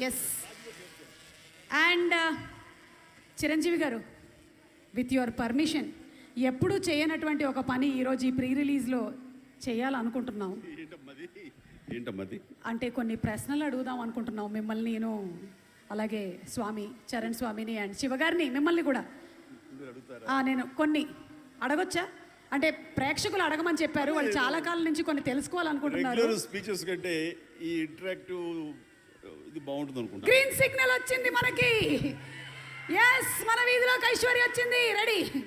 Yes and Chiranjeevi గారు with your permission ఎప్పుడూ చేయనటువంటి ఒక పని ఈరోజు ఈ ప్రీ రిలీజ్లో చేయాలనుకుంటున్నాం అంటే కొన్ని ప్రశ్నలు అడుగుదాం అనుకుంటున్నాం మిమ్మల్ని నేను అలాగే స్వామి చరణ్ స్వామిని అండ్ శివగారిని మిమ్మల్ని కూడా. నేను కొన్ని అడగొచ్చా? అంటే ప్రేక్షకులు అడగమని చెప్పారు. వాళ్ళు చాలా కాలం నుంచి కొన్ని తెలుసుకోవాలనుకుంటున్నారు. రెగ్యులర్ స్పీచెస్ కంటే ఈ ఇంటరాక్టివ్ ఇది బాగుంటుంది అనుకుంటా. గ్రీన్ సిగ్నల్ వచ్చింది మనకి. ఎస్ మన వీధిలోకి ఐశ్వర్య వచ్చింది. రెడీ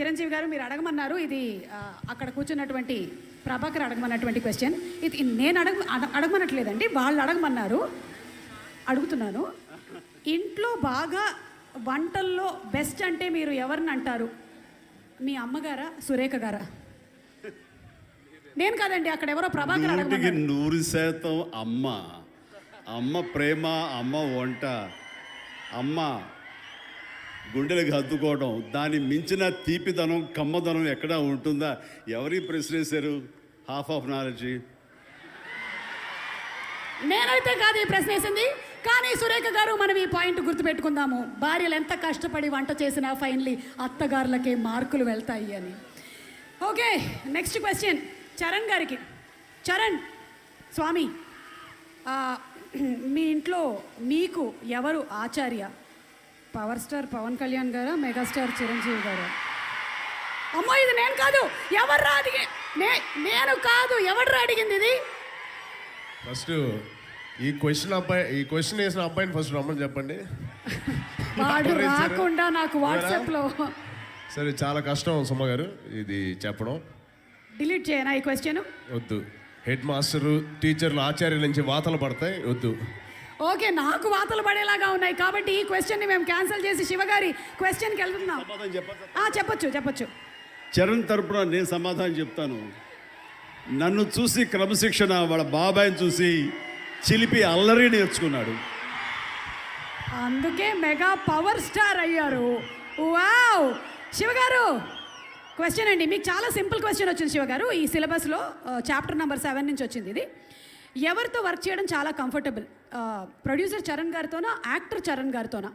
చిరంజీవి గారు మీరు అడగమన్నారు. ఇది అక్కడ కూర్చున్నటువంటి ప్రభాకర్ అడగమన్నటువంటి క్వశ్చన్ ఇది నేను అడగ అడ- అడగమనట్లేదండి. వాళ్ళు అడగమన్నారు. అడుగుతున్నాను. ఇంట్లో బాగా వంటల్లో బెస్ట్ అంటే మీరు ఎవరిని అంటారు? మీ అమ్మగారా సురేఖ గారా? నేను కాదండి అక్కడ ఎవరో ప్రభాకర్ నూరు శాతం అమ్మ. అమ్మ ప్రేమ అమ్మ వంట అమ్మ గుండెలకు హత్తుకోవడం దాన్ని మించిన తీపిదనం కమ్మదనం ఎక్కడా ఉంటుందా? ఎవరి ప్రశ్నేశారు హాఫ్ ఆఫ్ నాలెడ్జ్ నేనైతే కాదు ఈ ప్రశ్న వేసింది. కానీ సురేఖ గారు మనం ఈ పాయింట్ గుర్తుపెట్టుకుందాము. భార్యలు ఎంత కష్టపడి వంట చేసినా ఫైనలీ అత్తగారులకే మార్కులు వెళ్తాయి అని. Okay next question. చరణ్ గారికి. చరణ్ స్వామి. మీ ఇంట్లో మీకు ఎవరు ఆచార్య? పవర్ స్టార్ పవన్ కళ్యాణ్ గారా మెగాస్టార్ చిరంజీవి గారా? అమ్మో ఇది నేను కాదు ఎవర్రా అడిగి నేను కాదు ఎవర్రా అడిగింది ఇది? ఫస్ట్ ఈ క్వశ్చన్ అబ్బాయి ఈ క్వశ్చన్ వేసిన అబ్బాయిని ఫస్ట్ రమ్మని చెప్పండి. వాడు? రాకుండా నాకు వాట్సాప్లో సరే చాలా కష్టం సుమ గారు ఇది చెప్పడం. డిలీట్ చేయనా ఈ క్వశ్చన్? వద్దు. హెడ్ మాస్టరు టీచర్లు ఆచార్యుల నుంచి వాతలు పడతాయి వద్దు. ఓకే నాకు వాతలు పడేలాగా ఉన్నాయి కాబట్టి ఈ క్వశ్చన్ని మేము క్యాన్సిల్ చేసి శివగారి క్వశ్చన్కి వెళ్తున్నాం చెప్పొచ్చు చెప్పొచ్చు. చరణ్ తరపున నేను సమాధానం చెప్తాను. నన్ను చూసి క్రమశిక్షణ వాళ్ళ బాబాయిని చూసి చిలిపి అల్లరి నేర్చుకున్నాడు. అందుకే మెగా పవర్ స్టార్ అయ్యారు. వావ్! శివగారు! క్వశ్చన్ అండి. మీకు చాలా సింపుల్ క్వశ్చన్ వచ్చింది శివగారు ఈ సిలబస్లో చాప్టర్ నెంబర్ సెవెన్ నుంచి వచ్చింది ఇది. ఎవరితో వర్క్ చేయడం చాలా కంఫర్టబుల్ ప్రొడ్యూసర్ చరణ్ గారితోనా యాక్టర్ చరణ్ గారితోనా?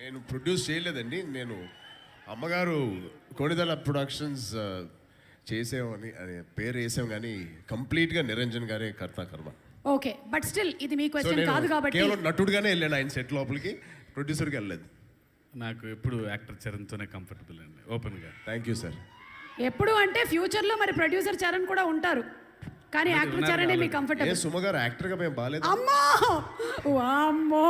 నేను ప్రొడ్యూస్ చేయలేదండి. నేను అమ్మగారు కొణిదల ప్రొడక్షన్స్ చేసామని అనే పేరు వేసాం కానీ కంప్లీట్గా నిరంజన్ గారే కర్త కర్మ. ఓకే బట్ స్టిల్ ఇది మీ క్వశ్చన్ కాదు కాబట్టి కేవలం నటుడుగానే వెళ్ళాను ఆయన సెట్ లోపలికి. ప్రొడ్యూసర్కి వెళ్ళలేదు. నాకు ఎప్పుడు యాక్టర్ చరణ్తోనే కంఫర్టబుల్ అండి. ఓపెన్గా థ్యాంక్ యూ సార్ ఎప్పుడు అంటే ఫ్యూచర్లో మరి ప్రొడ్యూసర్ చరణ్ కూడా ఉంటారు. కానీ యాక్టర్ చరణ్ మీ ఏ కంఫర్టబుల్ సుమ గారు యాక్టర్గా మేము బాగాలేదు. అమ్మో! వామ్మో!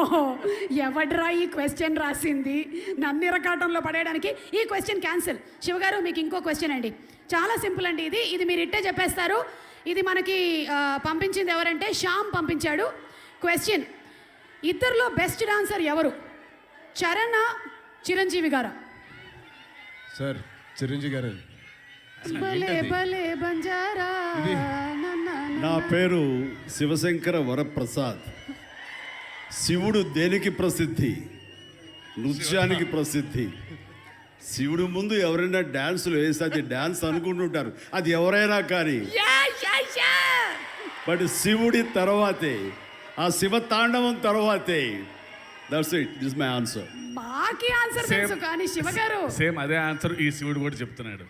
ఎవడ్రా ఈ క్వశ్చన్ రాసింది? నన్ను ఇరకాటంలో పడేయడానికి ఈ క్వశ్చన్ క్యాన్సిల్ శివగారు మీకు ఇంకో క్వశ్చన్ అండి. చాలా సింపుల్ అండి ఇది. ఇది మీరు ఇట్టే చెప్పేస్తారు. ఇది మనకి ఆ, పంపించింది ఎవరంటే శ్యామ్ పంపించాడు. క్వశ్చన్ ఇద్దరిలో బెస్ట్ డాన్సర్ ఎవరు? చరణ్ చిరంజీవి గారా? సార్ చిరంజీవి గారు. భలే భలే బంజారా నా, పేరు శివశంకర వరప్రసాద్. శివుడు దేనికి ప్రసిద్ధి? నృత్యానికి ప్రసిద్ధి. శివుడు ముందు ఎవరైనా డ్యాన్సులు వేస్తే అది డ్యాన్స్ అనుకుంటుంటారు. అది ఎవరైనా కానీ. Yeah, yeah, yeah. బట్ శివుడి తర్వాతే ఆ శివ తాండవం తర్వాతే that's it this my answer మాకి ఆన్సర్. తెలుసు కానీ శివగారు సేమ్ అదే ఆన్సర్ ఈ శివుడు కూడా చెప్తున్నాడు.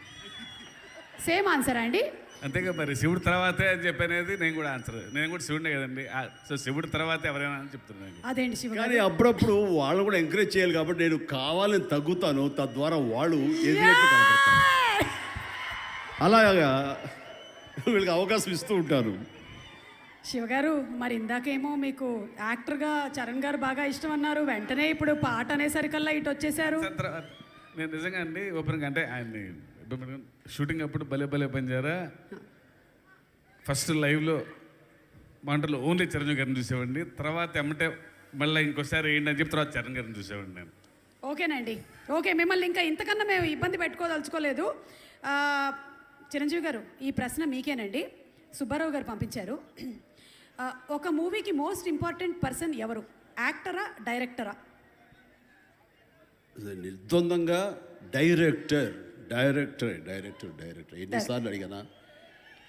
సేమ్ ఆన్సర్ అండి? అంతేగా మరి శివుడు తర్వాతే అని చెప్పనేది నేను కూడా ఆన్సర్ నేను కూడా శివుడే కదండి. సో శివుడు తర్వాత ఎవరైనా అని చెప్తున్నాను అదేంటి శివగారు కానీ అప్పుడప్పుడు వాళ్ళు కూడా ఎంకరేజ్ చేయాలి కాబట్టి నేను కావాలని తగ్గుతాను. తద్వారా వాళ్ళు ఎదిగినట్టు కనపడతారు. అలాగా వీళ్ళకి అవకాశం ఇస్తూ ఉంటాను శివగారు మరి ఇందాకేమో మీకు యాక్టర్గా చరణ్ గారు బాగా ఇష్టం అన్నారు. వెంటనే ఇప్పుడు పాట అనేసరికల్లా ఇటు వచ్చేసారు నేను నిజంగా అండి ఓపెన్గా అంటే ఆయన్ని షూటింగ్ అప్పుడు భలే భలే పనిచేయరా? ఫస్ట్ లైవ్లో మాటలు ఓన్లీ చిరంజీవి గారిని చూసేవాడిని. తర్వాత ఎమ్మటే మళ్ళీ ఇంకోసారి ఏంటి అని చెప్పి తర్వాత చరణ్ గారిని చూసేవాడిని నేను. ఓకేనండి. ఓకే మిమ్మల్ని ఇంకా ఇంతకన్నా మేము ఇబ్బంది పెట్టుకోదలుచుకోలేదు. చిరంజీవి గారు ఈ ప్రశ్న మీకేనండి. సుబ్బారావు గారు పంపించారు. ఒక మూవీకి మోస్ట్ ఇంపార్టెంట్ పర్సన్ ఎవరు? యాక్టరా డైరెక్టరా? నిర్ద్వందంగా డైరెక్టర్ డైరెక్టర్ డైరెక్టర్ డైరెక్టర్. ఎన్నిసార్లు అడిగానా?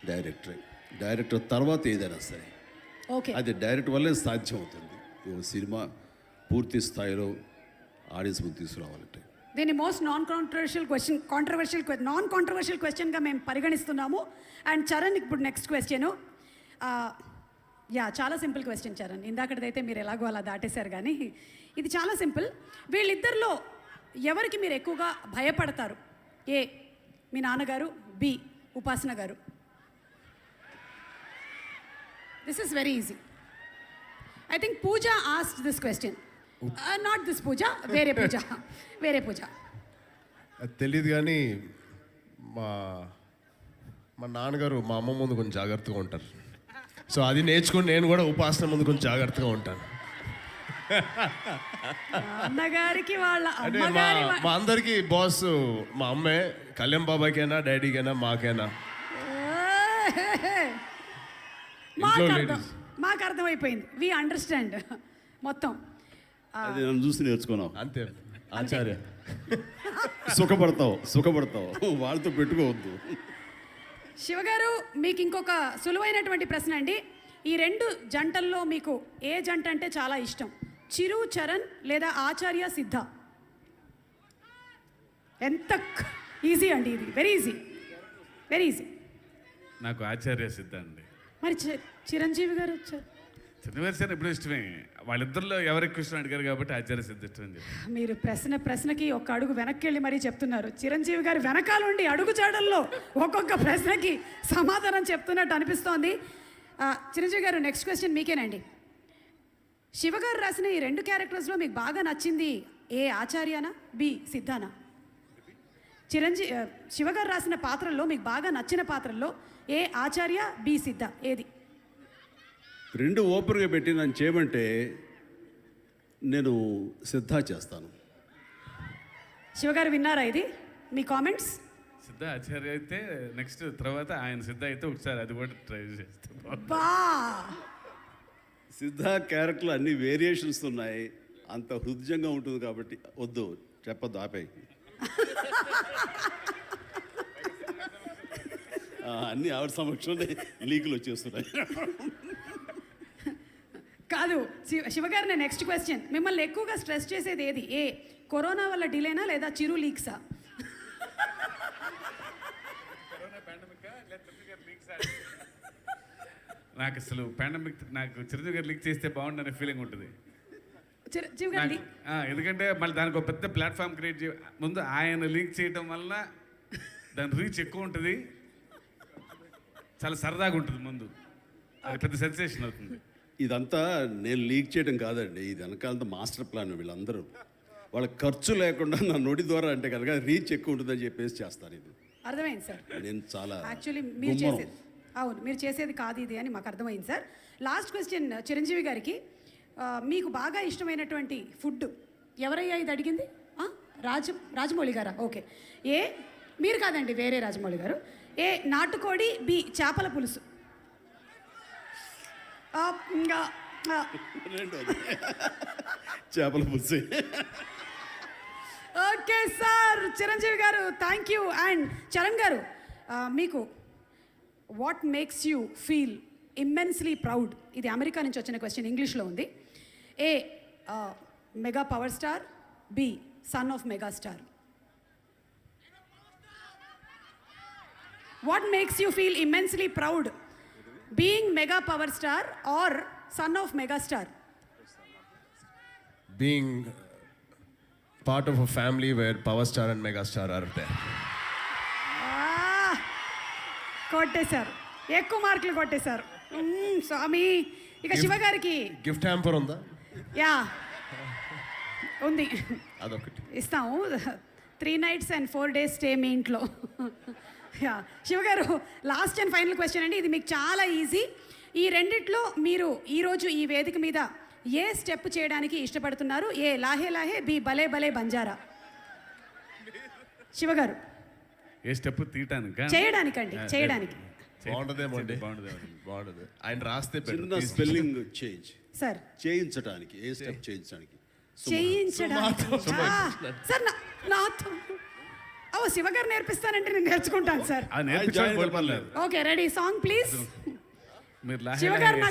డైరెక్టర్. డైరెక్టర్ తర్వాత ఏదైనా సరే. ఓకే. అది డైరెక్ట్ వల్లే సాధ్యం అవుతుంది ఓ సినిమా పూర్తి స్థాయిలో ఆడియన్స్ ముందు తీసుకురావాలంటే. దీన్ని most non controversial question controversial non controversial క్వశ్చన్గా మేము పరిగణిస్తున్నాము. అండ్ చరణ్ ఇప్పుడు నెక్స్ట్ క్వశ్చన్ యా చాలా సింపుల్ క్వశ్చన్ చరణ్ ఇందాకటిదైతే మీరు ఎలాగో అలా దాటేశారు కానీ ఇది చాలా సింపుల్ వీళ్ళిద్దరిలో ఎవరికి మీరు ఎక్కువగా భయపడతారు? ఏ మీ నాన్నగారు? బి ఉపాసన గారు. This is very easy I think Pooja asked this question not this Pooja వేరే పూజ వేరే పూజ తెలియదు కానీ మా మా నాన్నగారు మా అమ్మ ముందు కొంచెం జాగ్రత్తగా ఉంటారు. సో అది నేర్చుకుని నేను కూడా ఉపాసన ముందు కొంచెం జాగ్రత్తగా ఉంటాను. అన్నగారికి వాళ్ళ అంటే మా మా అందరికి బాస్ మా అమ్మే కళ్యాణ్ బాబాయ్కైనా డాడీకైనా మాకైనా. మాకు ఇంట్లో అర్థం ladies. మాకు అర్థమైపోయింది వి అండర్స్టాండ్ మొత్తం. అది నన్ను చూసి నేర్చుకున్నావు. అంతే. ఆచార్య. సుఖపడతావు సుఖపడతావు. వాళ్ళతో పెట్టుకోవద్దు. శివగారు మీకు ఇంకొక సులువైనటువంటి ప్రశ్న అండి. ఈ రెండు జంటల్లో మీకు ఏ జంట అంటే చాలా ఇష్టం? చిరు చరణ్ లేదా ఆచార్య సిద్ధ? ఎంత ఈజీ అండి ఇది. వెరీ ఈజీ వెరీ ఈజీ నాకు ఆచార్య సిద్ధ అండి. మరి చిరంజీవి గారు వచ్చారు. చంద్రవర్షన్ ఎప్పుడు ఇష్టమే. వాళ్ళిద్దరిలో ఎవరు ఎక్కువ ఇష్టం అడిగారు కాబట్టి ఆచార్య సిద్ధ ఇష్టం అని చెప్పి మీరు ప్రశ్న ప్రశ్నకి ఒక అడుగు వెనక్కి వెళ్ళి మరీ చెప్తున్నారు. చిరంజీవి గారు వెనకాలండి అడుగు చాడల్లో ఒక్కొక్క ప్రశ్నకి సమాధానం చెప్తున్నట్టు అనిపిస్తోంది. ఆ, చిరంజీవి గారు నెక్స్ట్ క్వశ్చన్ మీకేనండి. శివగారు రాసిన ఈ రెండు క్యారెక్టర్స్లో మీకు బాగా నచ్చింది ఏ ఆచార్యనా? బి సిద్ధానా? చిరంజీవి శివగారు రాసిన పాత్రల్లో మీకు బాగా నచ్చిన పాత్రల్లో ఏ ఆచార్య బి సిద్ధ? ఏది? రెండు ఓపెన్గా పెట్టి నన్ను చేయమంటే నేను సిద్ధ చేస్తాను. శివగారు విన్నారా ఇది? మీ కామెంట్స్? సిద్ధ ఆచార్య అయితే నెక్స్ట్ తర్వాత ఆయన సిద్ధ అయితే ఒకసారి అది కూడా ట్రై చేస్తే సిద్ధ క్యారెక్టర్లు అన్ని వేరియేషన్స్ ఉన్నాయి. అంత హృదయంగా ఉంటుంది కాబట్టి వద్దు చెప్పొద్దు ఆపే అన్ని ఆవిడ సమక్షంలో లీకులు వచ్చేస్తున్నాయి. కాదు. శివ శివగారు నేను నెక్స్ట్ క్వశ్చన్ మిమ్మల్ని ఎక్కువగా స్ట్రెస్ చేసేది ఏది? ఏ కరోనా వల్ల డిలేనా లేదా చిరు లీక్సా నాకు అసలు పాండమిక్ నాకు చిరంజీవి గారు లీక్ చేస్తే బాగుండనే ఫీలింగ్ ఉంటుంది. ఎందుకంటే మళ్ళీ దానికి ఒక పెద్ద ప్లాట్ఫామ్ క్రియేట్ చే ముందు ఆయన లీక్ చేయటం వలన దాని రీచ్ ఎక్కువ ఉంటుంది. చాలా సరదాగా ఉంటుంది ముందు. అది పెద్ద సెన్సేషన్ అవుతుంది. ఇదంతా నేను లీక్ చేయడం కాదండి. ఇది వెనకాలంతా మాస్టర్ ప్లాన్ వీళ్ళందరూ. వాళ్ళ ఖర్చు లేకుండా నా నోటి ద్వారా అంటే కనుక రీచ్ ఎక్కువ ఉంటుందని చెప్పేసి చేస్తాను ఇది. అర్థమైంది సార్. నేను చాలా యాక్చువల్లీ మీరు. చేసేది అవును మీరు చేసేది కాదు ఇది అని మాకు అర్థమైంది సార్. లాస్ట్ క్వశ్చన్ చిరంజీవి గారికి మీకు బాగా ఇష్టమైనటువంటి ఫుడ్ ఎవరయ్యా ఇది అడిగింది? రాజ రాజమౌళి గారా? ఓకే. ఏ మీరు కాదండి వేరే రాజమౌళి గారు. ఏ నాటుకోడి బి చేపల పులుసు. ఇంకా రెండోది చేపల పులుసు. ఓకే సార్ చిరంజీవి గారు థ్యాంక్ యూ అండ్ చరణ్ గారు మీకు what makes you feel immensely proud ఇది అమెరికా నుంచి వచ్చిన క్వశ్చన్ ఇంగ్లీష్లో ఉంది. A mega power star be son of mega star what makes you feel immensely proud being mega power star or son of mega star being part of a family where power star and mega star are they కొట్టేశారు. ఎక్కువ మార్కులు కొట్టేశారు. స్వామి. ఇక శివగారికి. Gift hamper ఉందా? Yeah. ఉంది. అదొకటి. ఇస్తాము. Three nights and four days stay మీ ఇంట్లో. యా. శివగారు లాస్ట్ అండ్ ఫైనల్ క్వశ్చన్ అండి. ఇది మీకు చాలా ఈజీ ఈ రెండిట్లో మీరు ఈరోజు ఈ వేదిక మీద ఏ స్టెప్ చేయడానికి ఇష్టపడుతున్నారు? ఏ లాహే లాహే బి భలే భలే బంజారా? శివగారు ఏ స్టెప్ తీయటానికా? చేయడానికండి చేయడానికి. అండి బాగుంటుంది ఆయన రాస్తే చిన్న. Spelling change sir. చేయించడానికి ఏ స్టెప్ చేయించడానికి? చేయించడానికి. సార్ నా- నాతో ఓ శివగారు నేర్పిస్తానంటే నేను నేర్చుకుంటాను sir. Okay ready. Song please. మీరు శివగారు నాకు